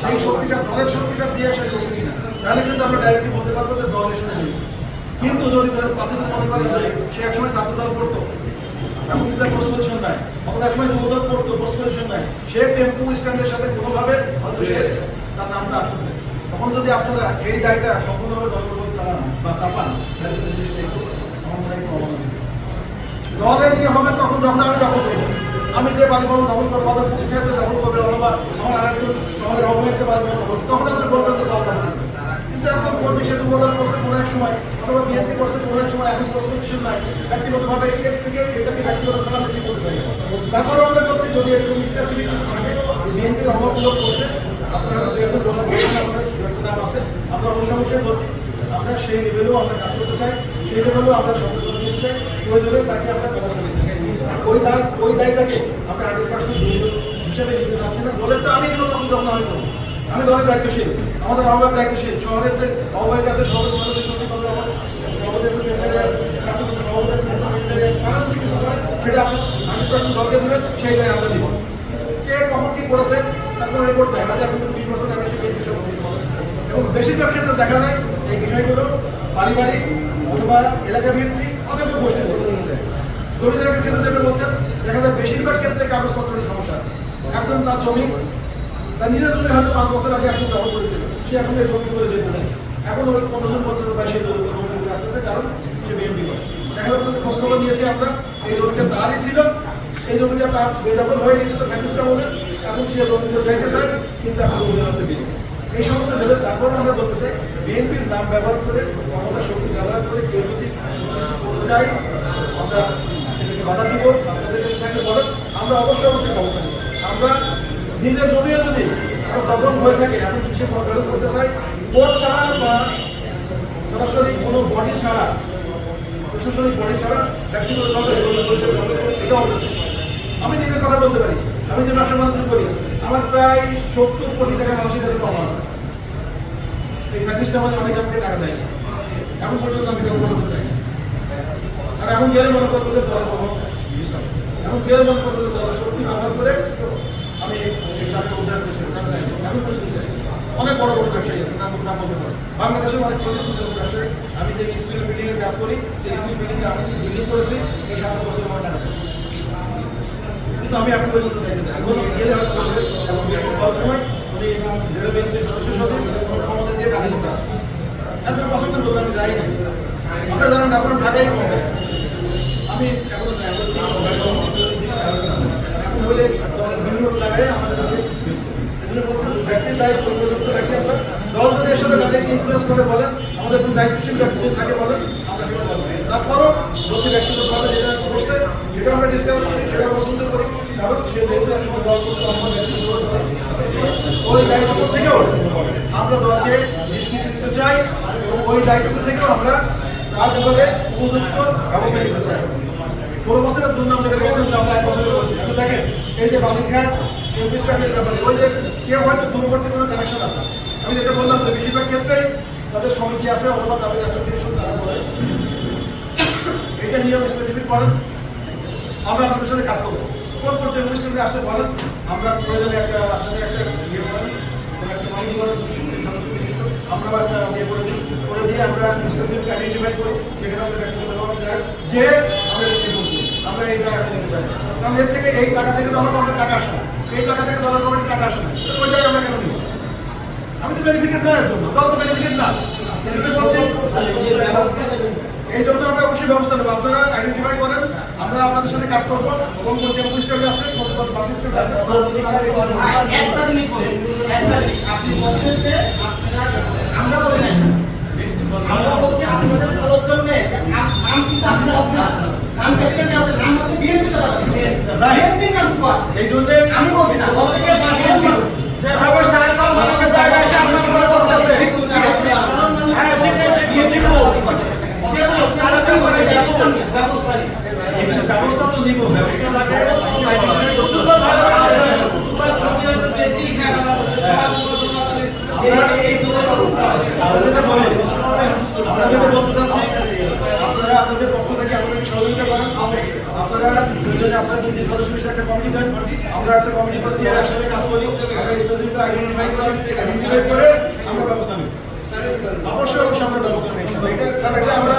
সেই শক্তিটা দলের শক্তিটা কিন্তু সে টেম্পু স্ট্যান্ডের সাথে হয়তো তার নামটা আসতেছে তখন যদি আপনারা এই দায়টা সম্পূর্ণভাবে উপর চালান বা চাপান তাহলে কিন্তু জিনিসটা একটু আমার মনে হয় একটু অবনতি হবে। দলের ইয়ে হবে তখন যখন আমি দখল করব। আমি যে বাড়ি ভবন দখল করব আমার পুলিশের দখল করবে অথবা আমার আরেকজন শহরের অবহেলিত বাড়ি করবে, তখন আপনি বলবেন দল দখল কিন্তু এখন কর্মী সে যুবদল করছে কোনো এক সময় অথবা বিএনপি করছে কোনো এক সময় এখন পোস্ট পজিশন নাই ব্যক্তিগতভাবে এর থেকে এটাকে ব্যক্তিগত খেলা বিক্রি করতে পারি তারপরে আমরা বলছি যদি এরকম স্পেসিফিক কিছু থাকে বিএনপির অভাবগুলো করছে আপনারা একজন বলে আপনার নাম আছে। আমরা অবশ্য অবশ্যই বলছি আমরা সেই লেভেলেও আমরা কাজ করতে চাই সেই লেভেলেও আমরা সচেতন প্রয়োজনে তাকে আমরা ব্যবস্থা নিতে ওই দায়, ওই দায়টাকে হান্ড্রেড পার্সেন্ট হিসেবে নিতে না তো আমি নিব তখন যখন আমি আমি দায়িত্বশীল। আমাদের দায়িত্বশীল। শহরের যে শহরের আমার আমরা নিব। কে কখন কি করেছে, তার কোনো রিপোর্ট নাই হয়তো বিশ বছর এবং বেশিরভাগ ক্ষেত্রে দেখা যায়, এই বিষয়গুলো পারিবারিক অথবা এলাকা ভিত্তিক অথবা গোষ্ঠী জমিদারের ক্ষেত্রে যেটা বলছেন, দেখা যায় বেশিরভাগ ক্ষেত্রে কাগজপত্রের সমস্যা আছে। একজন তার জমি, তার নিজের জমি হয়তো পাঁচ বছর আগে একজন দখল করেছিল, সে এখন এই জমি করে যেতে চায়। এখন ওই পনেরো জন বছর বা সেই জমি করে আসতেছে, কারণ সে বিএনপি করে। দেখা যাচ্ছে যে খোঁজ খবর নিয়েছি আমরা, এই জমিটা তারই ছিল, এই জমিটা তার বেদখল হয়ে গেছিল ফ্যাসিস্টটা বলে এখন সে জমিতে চাইতে চায়, কিন্তু এখন জমি হচ্ছে বিএনপি। এই সমস্ত ভেবে তারপর আমরা বলতে চাই, বিএনপির নাম ব্যবহার করে, ক্ষমতা শক্তি ব্যবহার করে কেউ যদি চাই আমরা বাধা দিব আপনাদের কাছে থাকলে বলেন আমরা অবশ্যই অবশ্যই ব্যবস্থা নেব আমরা নিজের জমিও যদি আরও দখল হয়ে থাকে আমি কিছু ব্যবহার করতে চাই কোর্ট ছাড়া বা সরাসরি কোনো বডি ছাড়া, প্রশাসনিক বডি ছাড়া ব্যক্তিগতভাবে বলতে চাই। আমি নিজের কথা বলতে পারি, আমি যে ব্যবসা বাণিজ্য করি আমার প্রায় সত্তর কোটি টাকা মানুষের কাছে পাওয়া আছে। এই ফ্যাসিস্ট আমাদের অনেক আমাকে টাকা দেয়। এখন পর্যন্ত আমি কেউ বলতে চাই এখন গেলে মনে করব যে বিশাল। এখন গেলে মনে করব যে শক্তি ব্যবহার করে আমি চাই চাই অনেক বড় বড় ব্যবসায়ী আছে নাম নাম বলতে পারে। বাংলাদেশের অনেক ব্যবসায়ী। আমি যে স্কুল বিল্ডিং এর কাজ করি সেই স্কুল বিল্ডিং আমি বিল্ডিং করেছি এই সাত বছর আমার টাকা কিন্তু আমি এখন পর্যন্ত চাইতে না। এখন গেলে হয়তো বলবে, এবং বিএনপি বড় সময় উনি জেলা বিএনপির সদস্য সচিব ওনার ক্ষমতা দিয়ে এত পছন্দের লোক আমি যাই না আমরা জানেন এখন ঢাকাই কমে আমি এখনও এখন হলে বিভিন্ন জায়গায় আমাদের দায়িত্ব উপযুক্ত আমরা দল যদি সাথে ডাইরেক্ট ইনফ্লুয়েন্স করে বলেন, আমাদের থাকে বলেন, আমরা কেউ বলব। না। তারপরও প্রতি ব্যক্তিগতভাবে যেটা আমরা ডিসকাস করি, সেটা পছন্দ করি। কারণ সে যেহেতু দল ওই দায়িত্ব থেকেও আমরা দলকে নিষ্কৃতি দিতে চাই, এবং ওই দায়িত্ব থেকেও আমরা তার ব্যাপারে উপযুক্ত ব্যবস্থা নিতে চাই। কোনো বছরের দুর্নাম যেটা যে আমরা এক বছরে বলছি আপনি দেখেন। এই যে বালিঘাট এমপি ব্যাপারে, ওই যে কেউ হয়তো দূরবর্তী কোনো কানেকশন আছে। আমি যেটা বললাম যে বেশিরভাগ ক্ষেত্রে তাদের সমিতি আছে অথবা তাদের তারা করে। এটা নিয়ম স্পেসিফিক করেন। আমরা আপনাদের সাথে কাজ করব। কোন কোন বলেন, আমরা প্রয়োজনে একটা, আপনাদের একটা ইয়ে করেন একটা আমরা একটা ইয়ে করে দিয়ে আমরা স্পেসিফিক আইডেন্টিফাই করি। যেখানে আমরা ব্যক্তিগত যে এই টাকা নিতে চাই। কারণ এর থেকে এই টাকা থেকে আমার কোনো টাকা আসে এই টাকা থেকে দলের কমিটির টাকা আসে ওই জায়গায় আমরা কেন নিব? আমি তো বেনিফিটেড জন্য দল তো বেনিফিটেড না। এই জন্য আমরা অবশ্যই ব্যবস্থা নেব। আপনারা আইডেন্টিফাই করেন আমরা আপনাদের সাথে কাজ করব। কোন কোন টেম্পো স্টেট আছে কোন কোন বাস স্টেট আছে জিনিস, আপনি বলছেন যে আপনারা আমরা বলি নাই। আমরা বলছি আপনাদের প্রলোচন নেই যে নাম নাম কিন্তু আপনার হচ্ছে না নাম প্রেসিডেন্ট নাম হচ্ছে বিএনপি দাদা বিএনপি নাম তো আছে এই জন্য আমি বলছি না বলছি যে হ্যাঁ ঠিক আছে ব্যবস্থা তো নিব আমরা যেটা বলি আমরা যেটা বলতে চাচ্ছি আপনারা আপনাদের পক্ষ থেকে আমাদেরকে সহযোগিতা করেন আপনারা দুজনে আপনারা দুই তিন সদস্য বিশিষ্ট একটা কমিটি দেন। আমরা একটা কমিটি করে দিয়ে একসাথে কাজ করি। আমরা স্পেসিফিক আইডেন্টিফাই করি আইডেন্টিফাই করে আমরা ব্যবস্থা নিই। অবশ্যই অবশ্যই আমরা ব্যবস্থা নিই। এটা এটা